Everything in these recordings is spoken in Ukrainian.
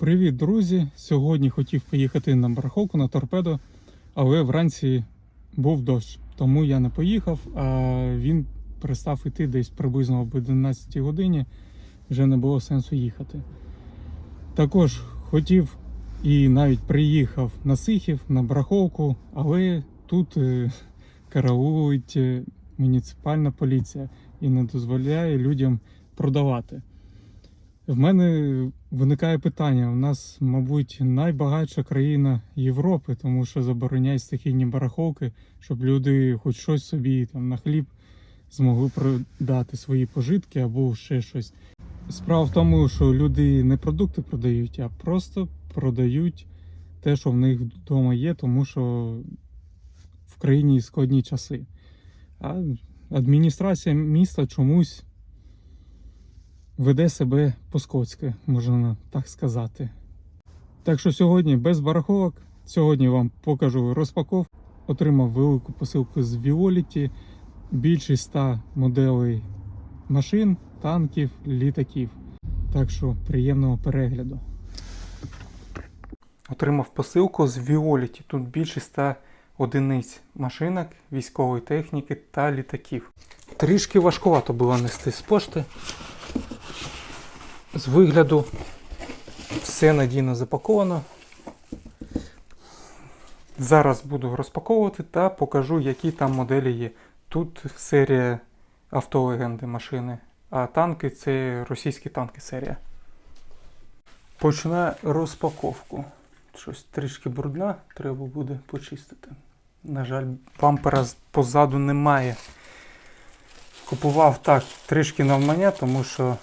Привіт, друзі! Сьогодні хотів поїхати на барахолку на торпедо, але вранці був дощ, тому я не поїхав, а він перестав іти десь приблизно об 11 годині. Вже не було сенсу їхати. Також хотів і навіть приїхав на Сихів на барахолку, але тут е, караулить е, муніципальна поліція і не дозволяє людям продавати. В мене виникає питання. У нас, мабуть, найбагатша країна Європи, тому що забороняють стихійні барахолки, щоб люди хоч щось собі там на хліб змогли продати свої пожитки або ще щось. Справа в тому, що люди не продукти продають, а просто продають те, що в них вдома є, тому що в країні складні часи. А адміністрація міста чомусь веде себе по-скотськи, можна так сказати. Так що сьогодні без барахолок. Сьогодні вам покажу розпаковку. Отримав велику посилку з Віоліті, більше 100 моделей машин, танків, літаків. Так що приємного перегляду. Отримав посилку з Віоліті. Тут більше 100 одиниць машинок, військової техніки та літаків. Трішки важкувато було нести з пошти. З вигляду все надійно запаковано. Зараз буду розпаковувати та покажу, які там моделі є. Тут серія автолегенди машини, а танки це російські танки серія. Починаю розпаковку. Щось трішки брудна, треба буде почистити. На жаль, бампера позаду немає. Купував так трішки навмання, тому що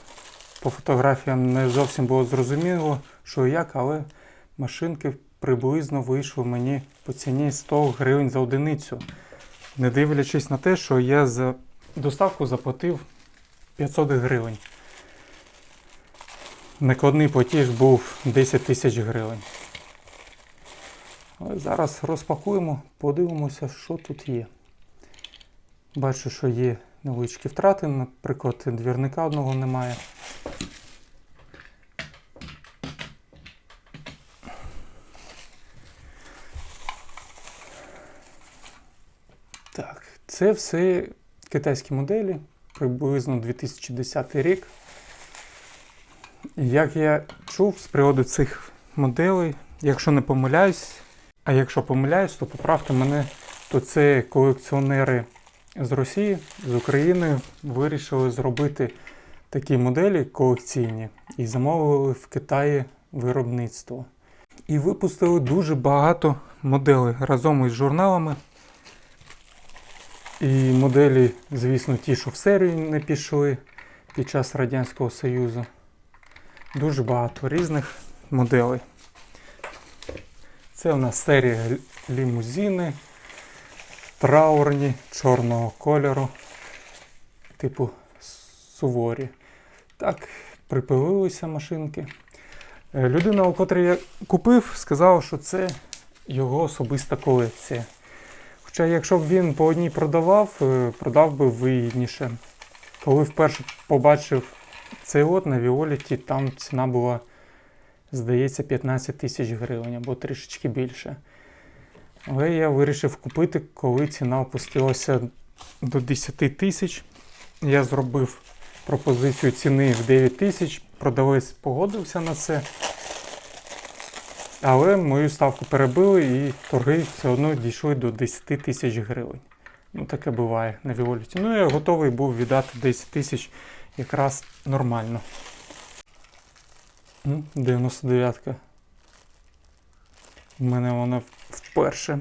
по фотографіям не зовсім було зрозуміло, що як, але машинки приблизно вийшли мені по ціні 100 гривень за одиницю. Не дивлячись на те, що я за доставку заплатив 500 гривень. Накладний платіж був 10 тисяч гривень. Але зараз розпакуємо, подивимося, що тут є. Бачу, що є невеличкі втрати, наприклад, двірника одного немає. Так, це все китайські моделі, приблизно 2010 рік. Як я чув з приводу цих моделей, якщо не помиляюсь, а якщо помиляюсь, то поправте мене, то це колекціонери з Росії, з України вирішили зробити такі моделі колекційні і замовили в Китаї виробництво. І випустили дуже багато моделей разом із журналами. І моделі, звісно, ті, що в серію не пішли під час Радянського Союзу. Дуже багато різних моделей. Це у нас серія лімузини, траурні, чорного кольору, типу суворі. Так, припилилися машинки. Е, Людина, у котрій я купив, сказала, що це його особиста колекція. Хоча, якщо б він по одній продавав, е, продав би вигідніше. Коли вперше побачив цей лот на Віоліті, там ціна була, здається, 15 тисяч гривень або трішечки більше. Але я вирішив купити, коли ціна опустилася до 10 тисяч. Я зробив пропозицію ціни в 9 тисяч, продавець погодився на це. Але мою ставку перебили і торги все одно дійшли до 10 тисяч гривень. Ну, таке буває на Віоліті. Ну, я готовий був віддати 10 тисяч якраз нормально. 99-ка. У мене вона вперше.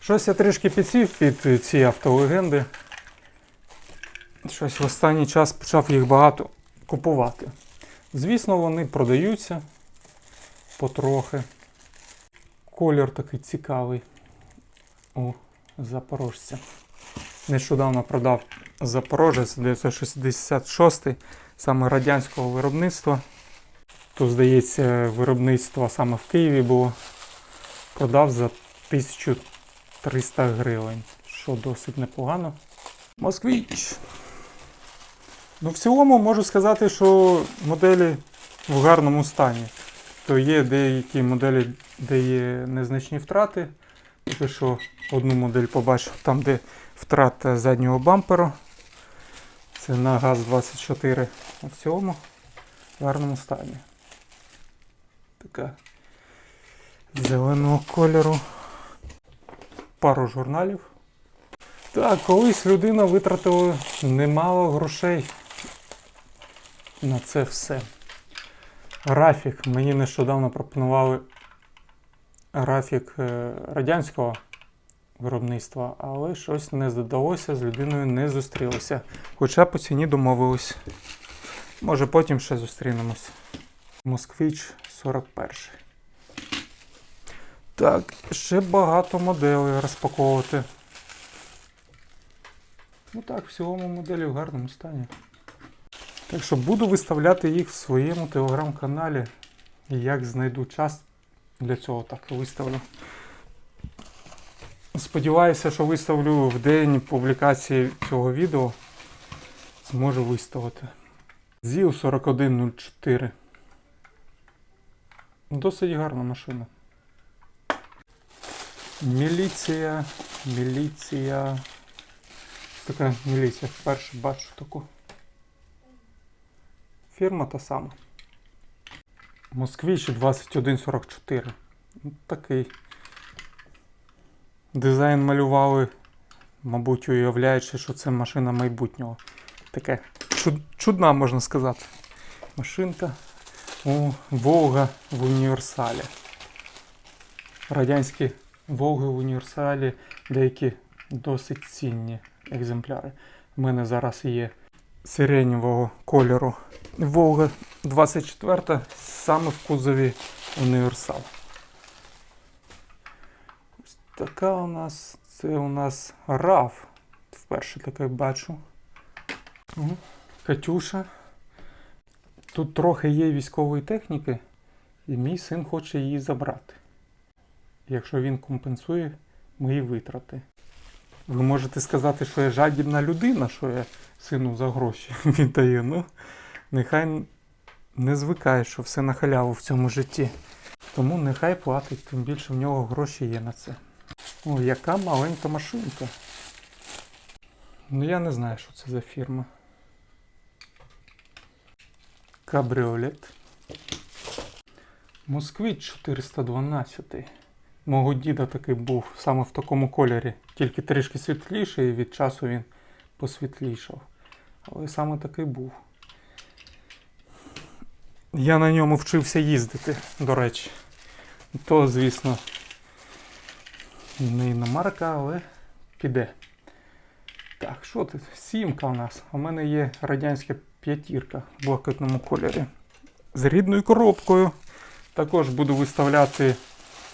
Щось я трішки підсів під ці автолегенди. Щось в останній час почав їх багато купувати. Звісно, вони продаються потрохи. Колір такий цікавий. О, запорожця. Нещодавно продав Запорожець 966 саме радянського виробництва. Тут, здається, виробництво саме в Києві було. Продав за 1300 гривень, що досить непогано. Москвіч. Ну, в цілому можу сказати, що моделі в гарному стані. То є деякі моделі, де є незначні втрати. Поки що одну модель побачив там, де втрата заднього бамперу. Це на ГАЗ-24. В цілому в гарному стані. Така зеленого кольору. Пару журналів. Так, колись людина витратила немало грошей на це все. Графік. Мені нещодавно пропонували графік е, радянського виробництва, але щось не здалося, з людиною не зустрілися. Хоча по ціні домовились. Може потім ще зустрінемось. Москвич 41. Так, ще багато моделей розпаковувати. Ну так, в цілому моделі в гарному стані. Так що буду виставляти їх в своєму телеграм-каналі. І як знайду час для цього, так і виставлю. Сподіваюся, що виставлю в день публікації цього відео. Зможу виставити. ЗІУ 4104. Досить гарна машина. Міліція. Міліція. Така міліція. Вперше бачу таку. Фірма та сама. Москвич 2144. Ну, Такий. Дизайн малювали, мабуть, уявляючи, що це машина майбутнього. Таке чудна, можна сказати. Машинка. О, Волга в універсалі. Радянські Волги в універсалі, деякі досить цінні екземпляри. У мене зараз є сиреневого кольору. Волга 24 саме в кузові універсал. Ось така у нас. Це у нас RAV. Вперше таке бачу. Катюша. Тут трохи є військової техніки, і мій син хоче її забрати. Якщо він компенсує мої витрати. Ви можете сказати, що я жадібна людина, що я сину за гроші віддаю. Ну, нехай не звикає, що все на халяву в цьому житті. Тому нехай платить, тим більше в нього гроші є на це. О, яка маленька машинка. Ну я не знаю, що це за фірма. Кабріолет. Москвич 412. Мого діда такий був саме в такому кольорі, тільки трішки світліший, і від часу він посвітлішав. Але саме такий був. Я на ньому вчився їздити, до речі. То, звісно, не іномарка, але піде. Так, що тут? Сімка у нас. У мене є радянська п'ятірка в блакитному кольорі. З рідною коробкою. Також буду виставляти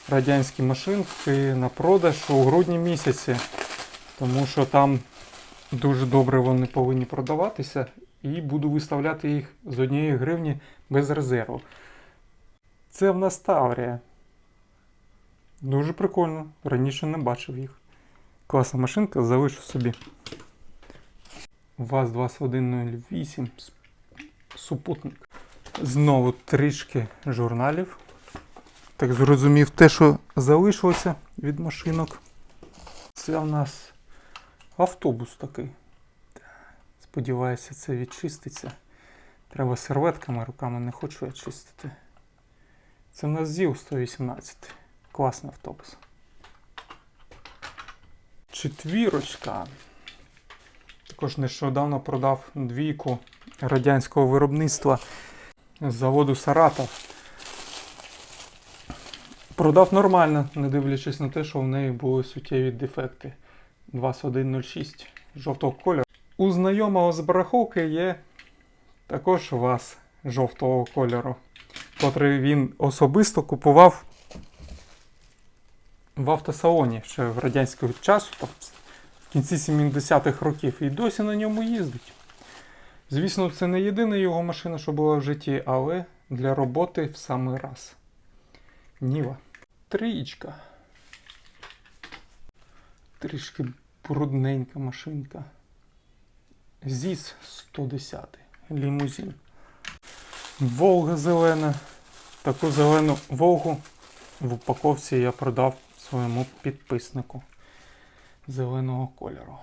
радянські машинки на продаж у грудні місяці. Тому що там дуже добре вони повинні продаватися. І буду виставляти їх з однієї гривні без резерву. Це в нас Таврія. Дуже прикольно. Раніше не бачив їх. Класна машинка, залишу собі. ВАЗ-2108 супутник. Знову трішки журналів. Так зрозумів те, що залишилося від машинок. Це в нас автобус такий. Сподіваюся, це відчиститься. Треба серветками, руками не хочу я чистити. Це в нас ЗІЛ 118. Класний автобус. Четвірочка. Також нещодавно продав двійку радянського виробництва з заводу Саратов. Продав нормально, не дивлячись на те, що в неї були суттєві дефекти. 2106 жовтого кольору. У знайомого з барахолки є також вас жовтого кольору, котрий він особисто купував в автосалоні ще в радянського часу, там, в кінці 70-х років, і досі на ньому їздить. Звісно, це не єдина його машина, що була в житті, але для роботи в самий раз. Ніва. Трієчка. Трішки брудненька машинка. ЗІС 110. лімузин. Волга зелена. Таку зелену Волгу в упаковці я продав своєму підписнику зеленого кольору.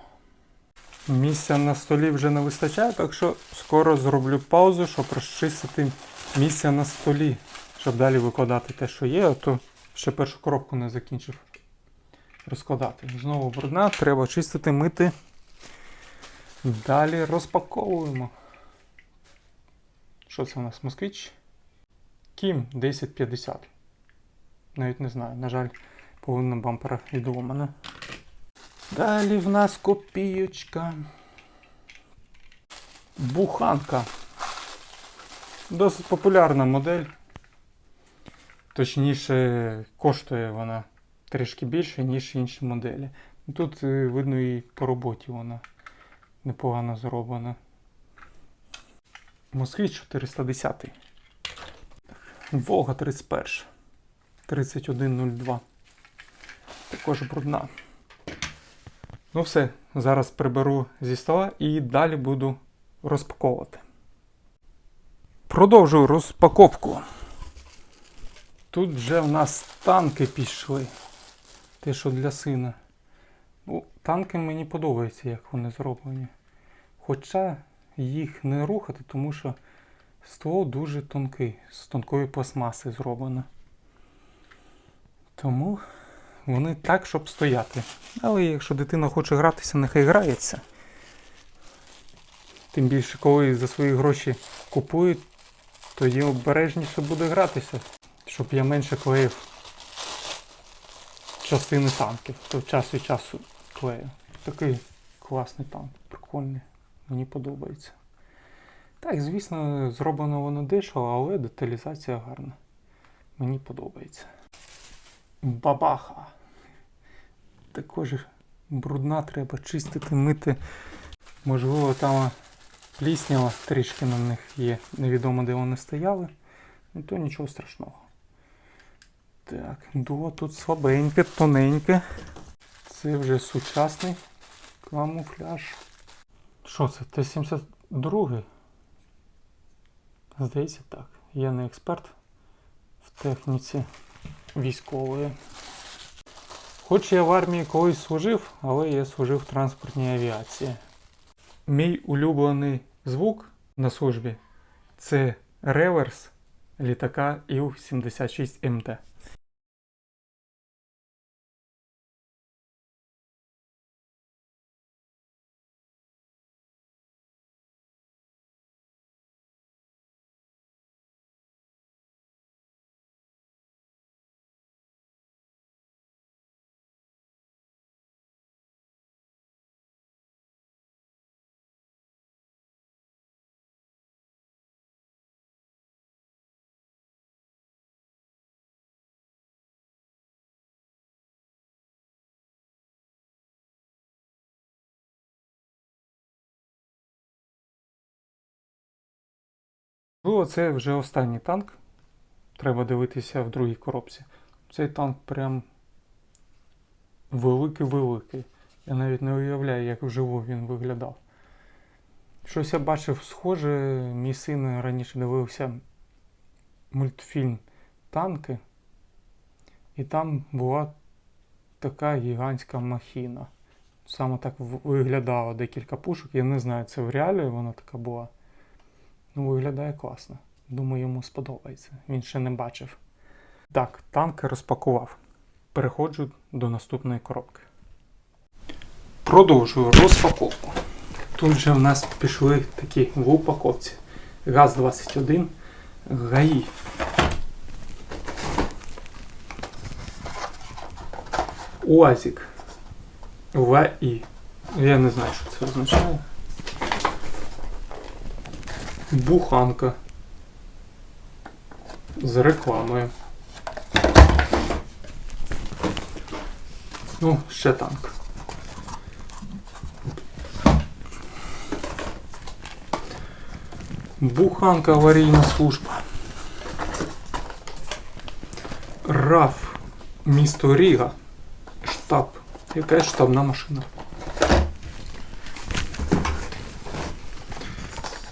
Місця на столі вже не вистачає, так що скоро зроблю паузу, щоб розчистити місце на столі, щоб далі викладати те, що є, а то ще першу коробку не закінчив розкладати. Знову брудна, треба чистити, мити. Далі розпаковуємо. Що це у нас? Москвич? Кім 1050. Навіть не знаю. На жаль, половина бампера відломана. Далі в нас копійочка. Буханка. Досить популярна модель. Точніше, коштує вона трішки більше, ніж інші моделі. Тут е, видно і по роботі вона непогано зроблена. Москвич 410. Волга 31. 3102. Також брудна. Ну все, зараз приберу зі стола і далі буду розпаковувати. Продовжую розпаковку. Тут вже в нас танки пішли. Те, що для сина. Танки мені подобаються, як вони зроблені. Хоча їх не рухати, тому що ствол дуже тонкий, з тонкої пластмаси зроблено. Тому вони так, щоб стояти. Але якщо дитина хоче гратися, нехай грається. Тим більше, коли за свої гроші купують, тоді обережніше буде гратися, щоб я менше клеїв частини танків, то час від часу клею. Такий класний танк, прикольний, мені подобається. Так, звісно, зроблено воно дешево, але деталізація гарна. Мені подобається. Бабаха. Також брудна, треба чистити, мити. Можливо, там пліснява трішки на них є. Невідомо, де вони стояли. Ну то нічого страшного. Так, дуло тут слабеньке, тоненьке. Це вже сучасний камуфляж. Що це? Т-72? Здається, так. Я не експерт в техніці військової. Хоч я в армії колись служив, але я служив в транспортній авіації. Мій улюблений звук на службі це реверс літака Іл-76МТ. Ну, це вже останній танк. Треба дивитися в другій коробці. Цей танк прям великий-великий. Я навіть не уявляю, як вживу він виглядав. Щось я бачив схоже, мій син раніше дивився мультфільм Танки, і там була така гігантська махіна. Саме так виглядало декілька пушок. Я не знаю, це в реалі вона така була. Ну, виглядає класно. Думаю, йому сподобається. Він ще не бачив. Так, танк розпакував. Переходжу до наступної коробки. Продовжую розпаковку. Тут же в нас пішли такі в упаковці. ГАЗ-21 ГАІ. УАЗик. ВАІ. Я не знаю, що це означає. Буханка. З рекламою. Ну, ще танк. Буханка аварійна служба. РАФ. Місто Ріга. Штаб. Якась штабна машина.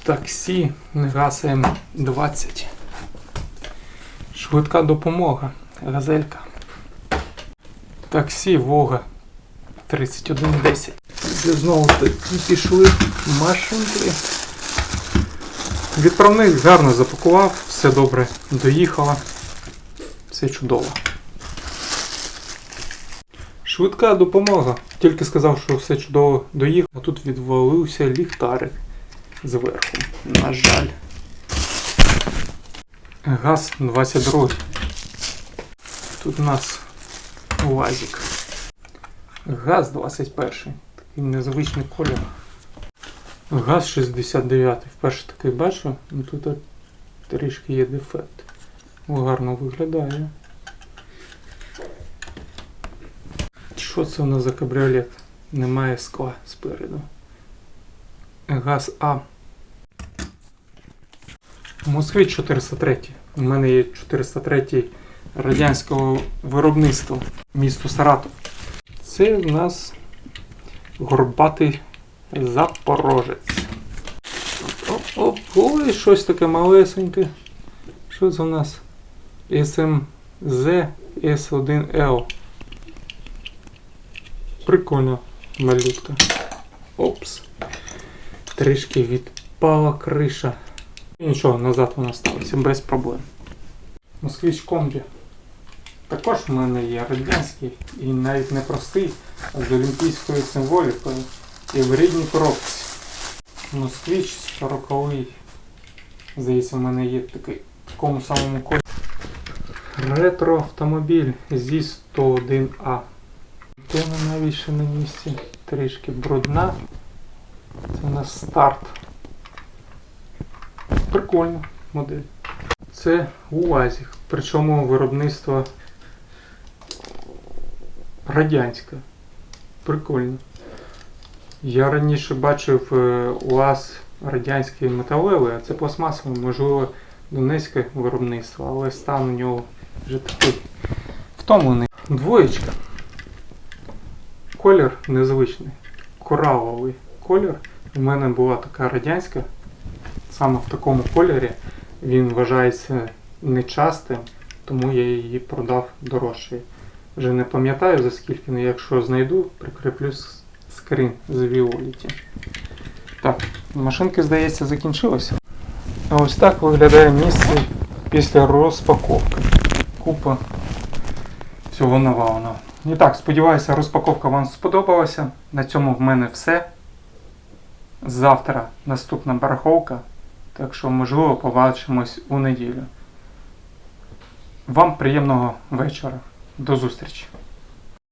Таксі Негас М20. Швидка допомога. Газелька. Таксі Вога 3110. Де знову таки пішли машинки. Відправник гарно запакував, все добре доїхала. Все чудово. Швидка допомога. Тільки сказав, що все чудово доїхав, а тут відвалився ліхтарик зверху. На жаль. Газ 22. Тут у нас УАЗик. Газ 21. Такий незвичний колір. Газ 69. Вперше такий бачу, ну тут трішки є дефект. Гарно виглядає. Що це у нас за кабріолет? Немає скла спереду. Газ А. Москвич 403. У мене є 403 радянського виробництва. Місто Саратов. Це в нас горбатий запорожець. Оп, оп, ой, щось таке малесеньке. Що це у нас? SMZ S1L. Прикольно, малютка. Опс. Трішки відпала криша. І Нічого, назад вона сталася без проблем. Москвич комбі. Також в мене є радянський і навіть не простий, а з олімпійською символікою і в рідній коробці. Москвич 40 Здається, в мене є такий в такому самому кольорі. Ретро автомобіль зі 101А. Тема навіть ще на місці трішки брудна. Це у нас старт. Прикольна модель. Це УАЗик. Причому виробництво радянське. Прикольно. Я раніше бачив е, УАЗ радянський металевий, а це пластмасовий, можливо, донецьке виробництво, але стан у нього вже такий втомлений. Двоєчка. Колір незвичний. Кораловий колір. У мене була така радянська. Саме в такому кольорі він вважається нечастим, тому я її продав дорожче. Вже не пам'ятаю за скільки, але якщо знайду, прикріплю с- скрін з Віоліті. Так, машинки, здається, закінчилися. А ось так виглядає місце після розпаковки. Купа всього навалено. І так, сподіваюся, розпаковка вам сподобалася. На цьому в мене все. Завтра наступна бараховка. Так що, можливо, побачимось у неділю. Вам приємного вечора. До зустрічі!